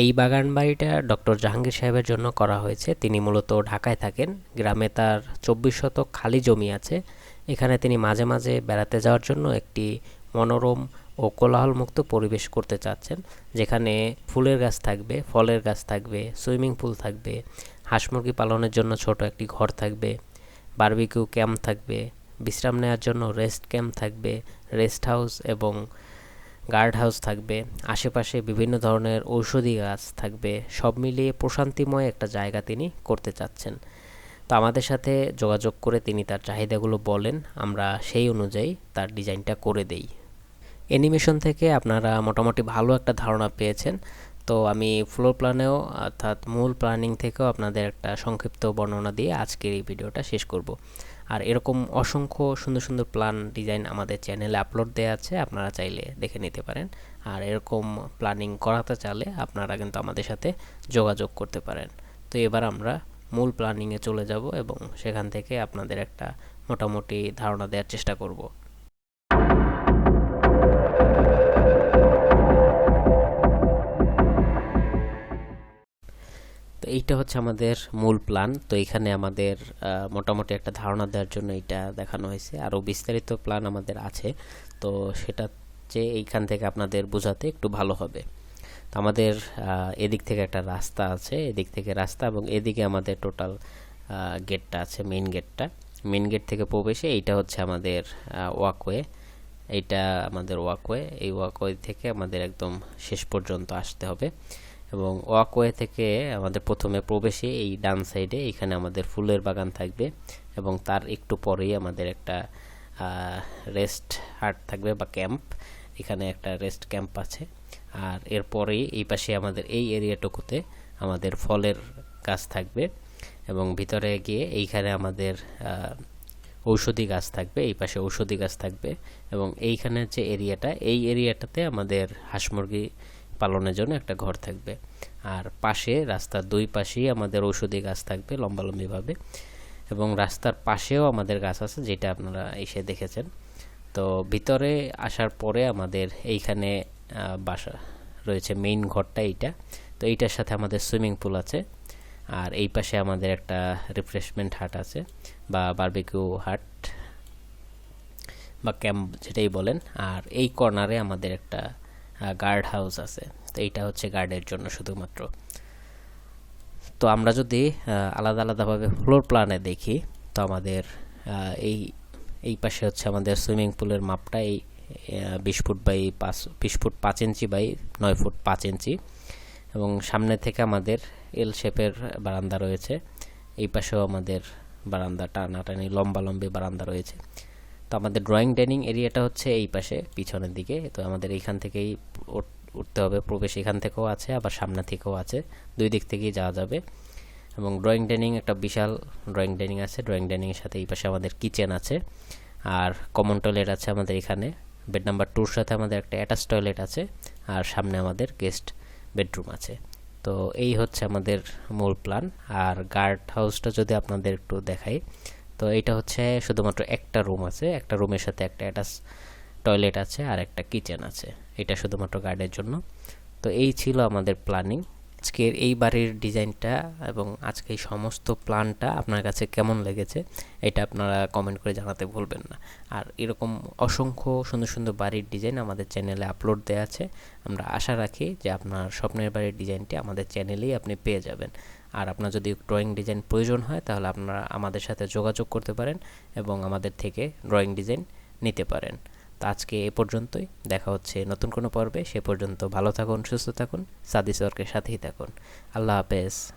এই বাগান বাড়িটা ডক্টর জাহাঙ্গীর সাহেবের জন্য করা হয়েছে। তিনি মূলত ঢাকায় থাকেন। গ্রামে তার চব্বিশ শতক খালি জমি আছে। এখানে তিনি মাঝে মাঝে বেড়াতে যাওয়ার জন্য একটি মনোরম ও কোলাহলমুক্ত পরিবেশ করতে চাচ্ছেন, যেখানে ফুলের গাছ থাকবে, ফলের গাছ থাকবে, সুইমিং পুল থাকবে, হাঁস মুরগি পালনের জন্য ছোট একটি ঘর থাকবে, বারবিকিউ ক্যাম্প থাকবে, বিশ্রাম নেওয়ার জন্য রেস্ট ক্যাম্প থাকবে, রেস্ট হাউস এবং গার্ড হাউস থাকবে, আশেপাশে বিভিন্ন ধরনের ঔষধি গাছ থাকবে, সব মিলিয়ে প্রশান্তিময় একটা জায়গা তিনি করতে চাচ্ছেন। তো আমাদের সাথে যোগাযোগ করে তিনি তার চাহিদাগুলো বলেন, আমরা সেই অনুযায়ী তার ডিজাইনটা করে দেই। অ্যানিমেশন থেকে আপনারা মোটামুটি ভালো একটা ধারণা পেয়েছেন। তো আমি ফ্লোর প্ল্যানেও অর্থাৎ মূল প্ল্যানিং থেকেও আপনাদের একটা সংক্ষিপ্ত বর্ণনা দিয়ে আজকের এই ভিডিওটা শেষ করব। আর এরকম অসংখ্য সুন্দর সুন্দর প্ল্যান ডিজাইন আমাদের চ্যানেলে আপলোড দেওয়া আছে, আপনারা চাইলে দেখে নিতে পারেন। আর এরকম প্ল্যানিং করাতে চাইলে আপনারা কিন্তু আমাদের সাথে যোগাযোগ করতে পারেন। তো এবার আমরা মূল প্ল্যানিংয়ে চলে যাব এবং সেখান থেকে আপনাদের একটা মোটামুটি ধারণা দেওয়ার চেষ্টা করব। এইটা হচ্ছে আমাদের মূল প্ল্যান তো এখানে আমাদের মোটামুটি একটা ধারণা দেওয়ার জন্য এটা দেখানো হয়েছে। আরও বিস্তারিত প্ল্যান আমাদের আছে। তো সেটা যে এইখান থেকে আপনাদের বোঝাতে একটু ভালো হবে। তো আমাদের এদিক থেকে একটা রাস্তা আছে। এদিক থেকে রাস্তা এবং এদিকে আমাদের টোটাল গেটটা আছে মেইন গেটটা মেইন গেট থেকে প্রবেশে এইটা হচ্ছে আমাদের ওয়াকওয়ে এইটা আমাদের ওয়াকওয়ে এই ওয়াকওয়ে থেকে আমাদের একদম শেষ পর্যন্ত আসতে হবে। এবং ওয়াকওয়ে থেকে আমাদের প্রথমে প্রবেশে এই ডান সাইডে এখানে আমাদের ফুলের বাগান থাকবে এবং তার একটু পরেই আমাদের একটা রেস্ট হাট থাকবে বা ক্যাম্প। এখানে একটা রেস্ট ক্যাম্প আছে। আর এরপরেই এই পাশে আমাদের এই এরিয়াটুকুতে আমাদের ফলের গাছ থাকবে এবং ভিতরে গিয়ে এইখানে আমাদের ঔষধি গাছ থাকবে, এই পাশে ঔষধি গাছ থাকবে এবং এইখানে যে এরিয়াটা, এই এরিয়াটাতে আমাদের হাঁস মুরগি পালনের জন্য একটা ঘর থাকবে। আর পাশে, রাস্তার দুই পাশেই আমাদের ঔষধি গাছ থাকবে লম্বালম্বিভাবে এবং রাস্তার পাশেও আমাদের গাছ আছে যেটা আপনারা এসে দেখেছেন। তো ভিতরে আসার পরে আমাদের এইখানে বাসা রয়েছে মেইন ঘরটা এইটা। তো এইটার সাথে আমাদের সুইমিং পুল আছে। আর এই পাশে আমাদের একটা রিফ্রেশমেন্ট হাট আছে বা বারবিকিউ হাট বা ক্যাম্প যেটাই বলেন। আর এই কর্নারে আমাদের একটা গার্ড হাউস আছে। তো এইটা হচ্ছে গার্ডের জন্য শুধুমাত্র। তো আমরা যদি আলাদা আলাদাভাবে ফ্লোর প্ল্যানে দেখি, তো আমাদের এই এই পাশে হচ্ছে আমাদের সুইমিং পুলের মাপটা, এই বিশ ফুট বাই পাঁচ, বিশ ফুট পাঁচ ইঞ্চি বাই নয় ফুট পাঁচ ইঞ্চি। এবং সামনে থেকে আমাদের এল শেপের বারান্দা রয়েছে। এই পাশেও আমাদের বারান্দা টানাটানি লম্বা লম্বি বারান্দা রয়েছে। আমাদের ড্রয়িং ডাইনিং এরিয়াটা হচ্ছে এই পাশে, পিছনের দিকে। তো আমাদের এইখান থেকেই উঠ- উঠতে হবে। প্রবেশ এখান থেকেও আছে, আবার সামনে থেকেও আছে। দুই দিক থেকেই যাওয়া যাবে। এবং ড্রয়িং ডাইনিং একটা বিশাল ড্রয়িং ডাইনিং আছে। ড্রয়িং ডাইনিংয়ের সাথে এই পাশে আমাদের কিচেন আছে। আর কমন টয়লেট আছে আমাদের এখানে। বেড নাম্বার টুর সাথে আমাদের একটা অ্যাটাচ টয়লেট আছে। আর সামনে আমাদের গেস্ট বেডরুম আছে। তো এই হচ্ছে আমাদের মূল প্ল্যান আর গার্ড হাউসটা যদি আপনাদের একটু দেখাই তো এটা হচ্ছে শুধুমাত্র একটা রুম আছে, একটা রুমের সাথে একটা অ্যাটাচ টয়লেট আছে আর একটা কিচেন আছে। এটা শুধুমাত্র গার্ডের জন্য। তো এই ছিল আমাদের প্ল্যানিং আজকের এই বাড়ির ডিজাইনটা এবং আজকে এই সমস্ত প্ল্যানটা আপনার কাছে কেমন লেগেছে, এটা আপনারা কমেন্ট করে জানাতে ভুলবেন না। আর এরকম অসংখ্য সুন্দর সুন্দর বাড়ির ডিজাইন আমাদের চ্যানেলে আপলোড দেওয়া আছে। আমরা আশা রাখি যে আপনার স্বপ্নের বাড়ির ডিজাইনটি আমাদের চ্যানেলেই আপনি পেয়ে যাবেন। আর আপনার যদি ড্রয়িং ডিজাইন প্রয়োজন হয়, তাহলে আপনারা আমাদের সাথে যোগাযোগ করতে পারেন এবং আমাদের থেকে ড্রয়িং ডিজাইন নিতে পারেন। আজকে এ পর্যন্তই। দেখা হচ্ছে নতুন কোনো পর্বে। সে পর্যন্ত ভালো থাকুন, সুস্থ থাকুন। সাদিস সাথেই থাকুন। আল্লাহ হাফেজ।